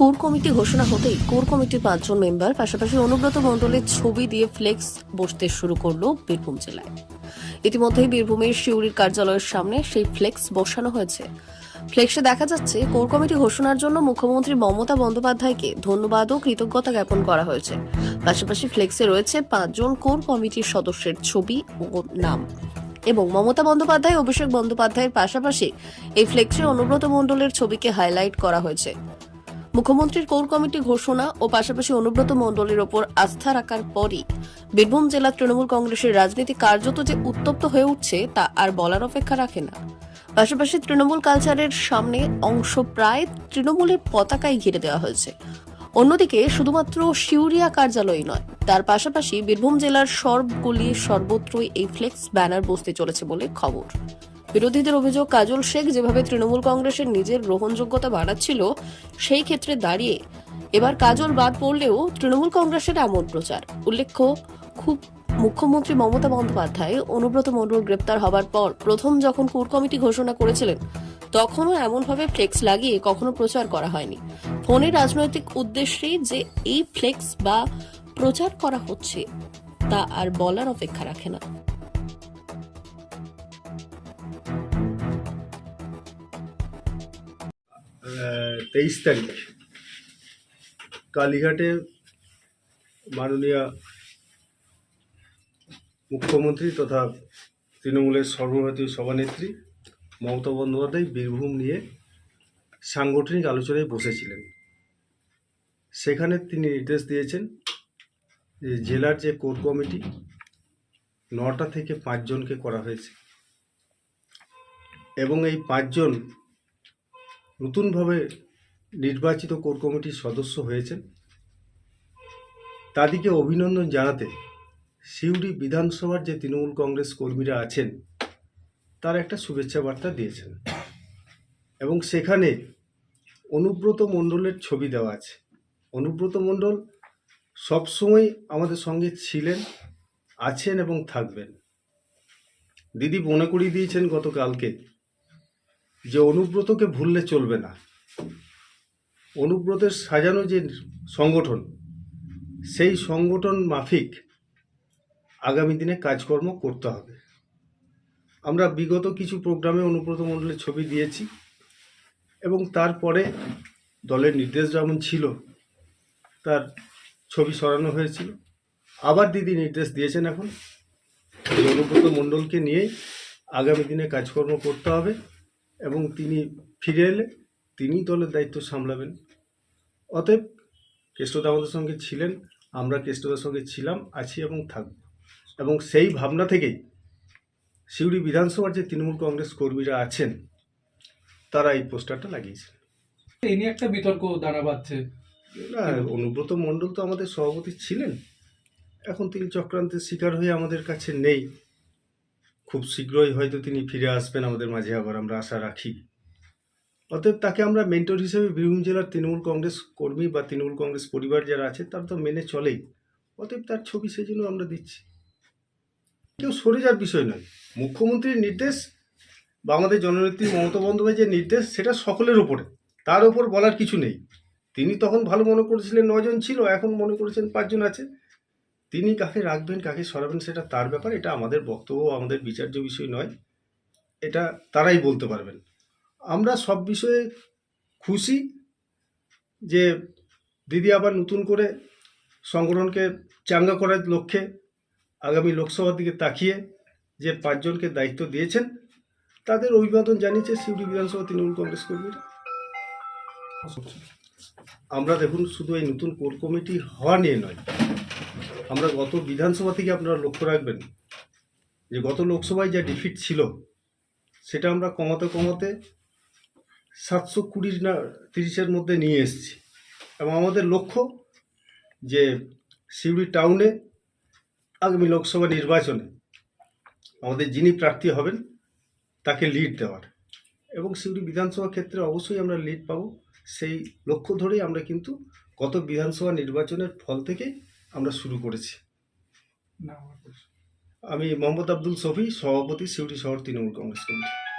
Core committee ঘোষণা হতেই core কমিটির পাঁচজন মেম্বার পাশাপাশি অনুব্রত মণ্ডলের ছবি দিয়ে ফ্লেক্স বসতে শুরু করল বীরভূম জেলায়। ইতিমধ্যেই বীরভূমের শিউরির কার্যালয়ের সামনে সেই ফ্লেক্স বসানো হয়েছে। ফ্লেক্সে দেখা যাচ্ছে, কোর কমিটি ঘোষণার জন্য মুখ্যমন্ত্রী মমতা বন্দ্যোপাধ্যায়কে ধন্যবাদ ও কৃতজ্ঞতা জ্ঞাপন করা হয়েছে। পাশাপাশি ফ্লেক্সে রয়েছে পাঁচজন কোর কমিটির সদস্যের ছবি ও নাম। এবং মমতা বন্দ্যোপাধ্যায়, অভিষেক বন্দ্যোপাধ্যায়ের পাশাপাশি এই ফ্লেক্সে অনুব্রত মণ্ডলের ছবিকে হাইলাইট করা হয়েছে। মুখ্যমন্ত্রীর কোর কমিটি ঘোষণা ও পাশাপাশি অনুব্রত মণ্ডলের ওপর আস্থা রাখার পরই বীরভূম জেলা তৃণমূল কংগ্রেসের রাজনীতি কার্যত যে উত্তপ্ত হয়ে উঠছে তা আর বলার অপেক্ষা রাখে না। পাশাপাশি তৃণমূল কালচারের সামনে অংশ প্রায় তৃণমূলের পতাকায় ঘিরে দেওয়া হয়েছে। অন্যদিকে শুধুমাত্র শিউরিয়া কার্যালয় নয়, তার পাশাপাশি বীরভূম জেলার সর্বগুলি সর্বত্রই এই ফ্লেক্স ব্যানার বসতে চলেছে বলে খবর। বিরোধীদের অভিযোগ, কাজল শেখ যেভাবে তৃণমূল কংগ্রেসের নিজের গ্রহণযোগ্যতা বাড়াচ্ছিল, সেই ক্ষেত্রে দাঁড়িয়ে। এবার কাজল বাদ পড়লেও তৃণমূল কংগ্রেসের এমন প্রচার। উল্লেখ্য, খুব মুখ্যমন্ত্রী মমতা বন্দ্যোপাধ্যায় অনুব্রত মণ্ডল গ্রেপ্তার হবার পর প্রথম যখন কোর কমিটি ঘোষণা করেছিলেন, তখনও এমনভাবে ফ্লেক্স লাগিয়ে কখনো প্রচার করা হয়নি। ফোনে রাজনৈতিক উদ্দেশ্যে যে এই ফ্লেক্স বা প্রচার করা হচ্ছে, তা আর বলার অপেক্ষা রাখে না। তেইশ তারিখ। কালীঘাটে মাননীয় মুখ্যমন্ত্রী তথা তৃণমূলের সর্বভারতীয় সভানেত্রী মমতা বন্দ্যোপাধ্যায় বীরভূম নিয়ে সাংগঠনিক আলোচনায় বসেছিলেন। সেখানে তিনি নির্দেশ দিয়েছেন যে জেলার যে কোর কমিটি, নটা থেকে পাঁচজনকে করা হয়েছে। এবং এই পাঁচজন নতুনভাবে নির্বাচিত কোর কমিটির সদস্য হয়েছেন। তাদেরকে অভিনন্দন জানাতে সিউড়ি বিধানসভার যে তৃণমূল কংগ্রেস কর্মীরা আছেন, তার একটা শুভেচ্ছা বার্তা দিয়েছেন। এবং সেখানে অনুব্রত মণ্ডলের ছবি দেওয়া আছে। অনুব্রত মণ্ডল সবসময় আমাদের সঙ্গে ছিলেন, আছেন এবং থাকবেন। দিদি মনে করিয়ে দিয়েছেন গতকালকে যে অনুব্রতকে ভুললে চলবে না। অনুব্রতের সাজানো যে সংগঠন, সেই সংগঠন মাফিক আগামী দিনে কাজকর্ম করতে হবে। আমরা বিগত কিছু প্রোগ্রামে অনুব্রত মণ্ডলের ছবি দিয়েছি এবং তারপরে দলের নির্দেশ যেমন ছিল, তার ছবি সরানো হয়েছিল। আবার দিদি নির্দেশ দিয়েছেন এখন অনুব্রত মণ্ডলকে নিয়েই আগামী দিনে কাজকর্ম করতে হবে এবং তিনি ফিরে এলে তিনি দলের দায়িত্ব সামলাবেন। অতএব কেষ্টদা আমাদের সঙ্গে ছিলেন আমরা কেষ্টদার সঙ্গে ছিলাম আছি এবং থাকব। এবং সেই ভাবনা থেকেই সিউড়ি বিধানসভার যে তৃণমূল কংগ্রেস কর্মীরা আছেন তারা এই পোস্টারটা লাগিয়েছেন। এই নিয়ে একটা বিতর্ক দাঁড়া বাঁধছে। না অনুব্রত মণ্ডল তো আমাদের সভাপতি ছিলেন। এখন তিনি চক্রান্তের শিকার হয়ে আমাদের কাছে নেই। খুব শীঘ্রই হয়তো তিনি ফিরে আসবেন আমাদের মাঝে আবার আমরা আশা রাখি। অতএব তাকে আমরা মেন্টর হিসেবে বীরভূম জেলার তৃণমূল কংগ্রেস কর্মী বা তৃণমূল কংগ্রেস পরিবার যারা আছে, তারা তো মেনে চলেই। অতএব তার ছবি সেই জন্য আমরা দিচ্ছি। কেউ সরে যাওয়ার বিষয় নয়। মুখ্যমন্ত্রীর নির্দেশ বা আমাদের জননেত্রী মমতা বন্দ্যোপাধ্যায়ের যে নির্দেশ, সেটা সকলের ওপরে তার ওপর বলার কিছু নেই। তিনি তখন ভালো মনে করেছিলেন নজন ছিল, এখন মনে করেছেন পাঁচজন আছে। তিনি কাকে রাখবেন, কাকে সরাবেন, সেটা তার ব্যাপার, এটা আমাদের বক্তব্য, আমাদের বিচার্য বিষয় নয়। এটা তারাই বলতে পারবেন। আমরা সব বিষয়ে খুশি যে দিদি আবার নতুন করে সংগঠনকে চাঙ্গা করার লক্ষ্যে আগামী লোকসভার দিকে তাকিয়ে যে পাঁচজনকে দায়িত্ব দিয়েছেন, তাদের অভিবাদন জানিয়েছে সিউড়ি বিধানসভা তৃণমূল কংগ্রেস কর্মীরা। আমরা দেখুন, শুধু এই নতুন কোর কমিটি হওয়া নিয়ে নয়, আমরা গত বিধানসভা থেকে আপনারা লক্ষ্য রাখবেন যে গত লোকসভায় যা ডিফিট ছিল, সেটা আমরা কমাতে কমাতে সাতশো কুড়ির না তিরিশের মধ্যে নিয়ে এসেছি। এবং আমাদের লক্ষ্য যে শিউড়ি টাউনে আগামী লোকসভা নির্বাচনে আমাদের যিনি প্রার্থী হবেন তাকে লিড দেওয়ার। এবং সিউড়ি বিধানসভা ক্ষেত্রে অবশ্যই আমরা লিড পাবো। সেই লক্ষ্য ধরেই আমরা কিন্তু গত বিধানসভা নির্বাচনের ফল থেকেই আমরা শুরু করেছি। আমি মোহাম্মদ আব্দুল সফি সভাপতি সিউড়ি শহর তৃণমূল কংগ্রেস কমিটি।